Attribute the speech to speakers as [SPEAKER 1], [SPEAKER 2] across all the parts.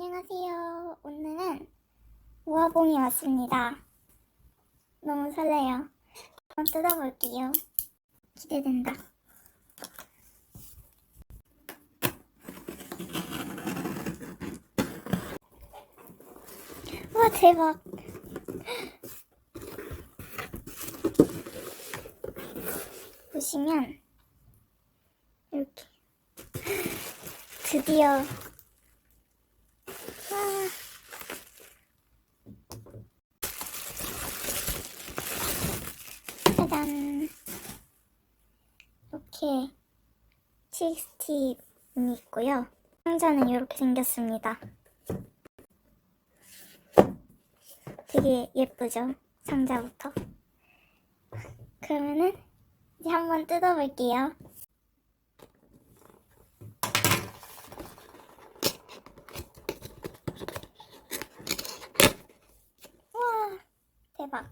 [SPEAKER 1] 안녕하세요. 오늘은 우화봉이 왔습니다. 너무 설레요. 한번 뜯어볼게요. 기대된다. 와, 대박. 보시면, 이렇게. 드디어 와. 짜잔. 이렇게 칙스티이 있고요. 상자는 이렇게 생겼습니다. 되게 예쁘죠? 상자부터. 그러면은 이제 한번 뜯어볼게요. 와, 대박.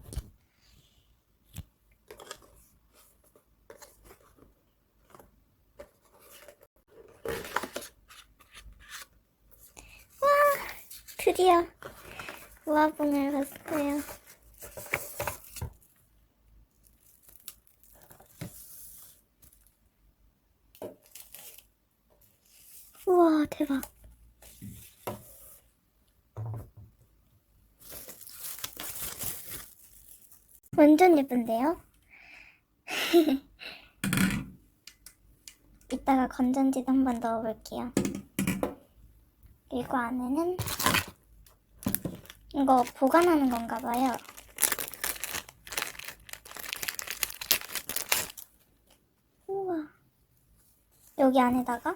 [SPEAKER 1] 와, 드디어 우화분을 봤어요. 우와, 대박. 완전 예쁜데요? 이따가 건전지도 한번 넣어볼게요. 그리고 안에는 이거 보관하는 건가 봐요. 우와. 여기 안에다가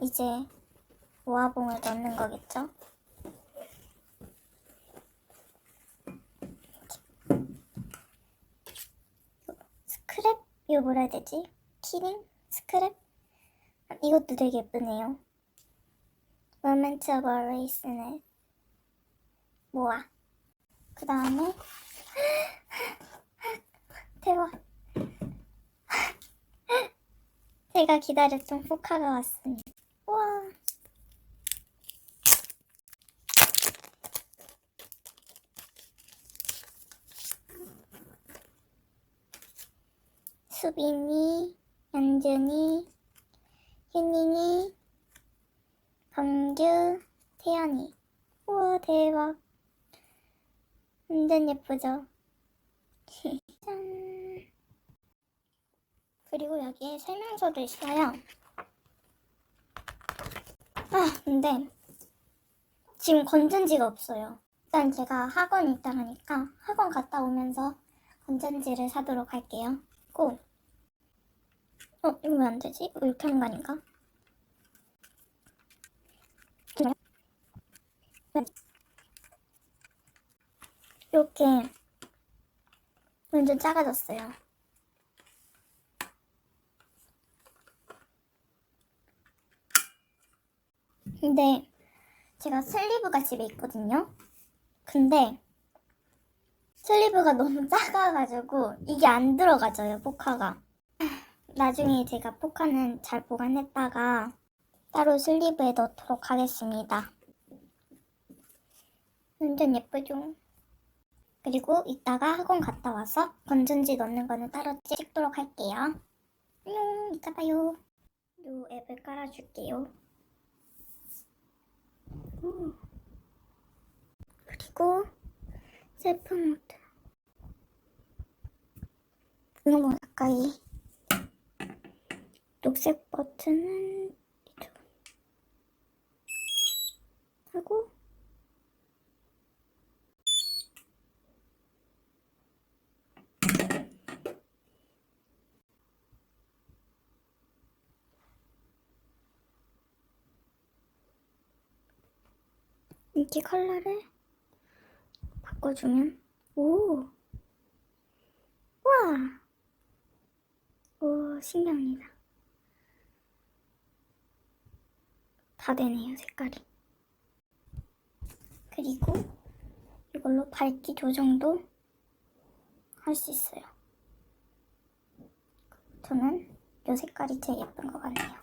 [SPEAKER 1] 이제 모아봉을 넣는 거겠죠? 스크랩? 이거 뭐라 해야 되지? 키링? 스크랩? 아, 이것도 되게 예쁘네요. Moment of Erasement 모아. 그 다음에 대박. 제가 기다렸던 포카가 왔습니다. 와. 수빈이, 연준이, 혜닝이, 범규, 태연이. 우와, 대박. 완전 예쁘죠? 짠. 그리고 여기에 설명서도 있어요. 아, 근데 지금 건전지가 없어요. 일단 제가 학원 있다 하니까 학원 갔다 오면서 건전지를 사도록 할게요. 고. 어, 이거 왜 안 되지? 이거 이렇게 하는 거 아닌가? 이렇게 완전 작아졌어요. 근데 제가 슬리브가 집에 있거든요. 근데 슬리브가 너무 작아가지고 이게 안 들어가져요, 포카가. 나중에 제가 포카는 잘 보관했다가 따로 슬리브에 넣도록 하겠습니다. 완전 예쁘죠? 그리고 이따가 학원 갔다 와서 건전지 넣는 거는 따로 찍도록 할게요. 안녕, 이따 봐요. 요 앱을 깔아줄게요. 음. 그리고 셀프 모드. 너무 가까이. 녹색 버튼은 이쪽. 하고 이렇게 컬러를 바꿔주면 오! 와! 오, 신기합니다. 다 되네요, 색깔이. 그리고 이걸로 밝기 조정도 할 수 있어요. 저는 이 색깔이 제일 예쁜 것 같네요.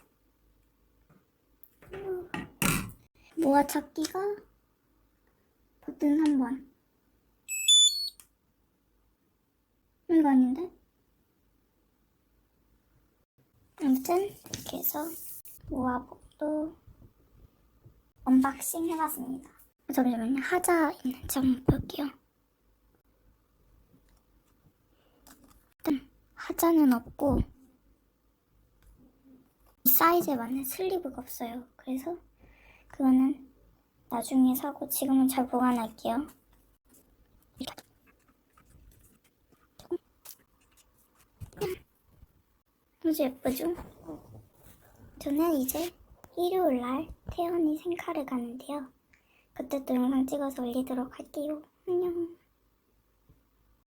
[SPEAKER 1] 음. 모아 찾기가 버튼 3번. 이거 아닌데? 아무튼 이렇게 해서 모아복도 언박싱 해봤습니다. 잠시만요. 하자 있는지 한번 볼게요. 일단 하자는 없고 이 사이즈에 맞는 슬리브가 없어요. 그래서 그거는 나중에 사고 지금은 잘 보관할게요. 아주 예쁘죠? 저는 이제 일요일 날 태연이 생카를 가는데요. 그때 또 영상 찍어서 올리도록 할게요. 안녕.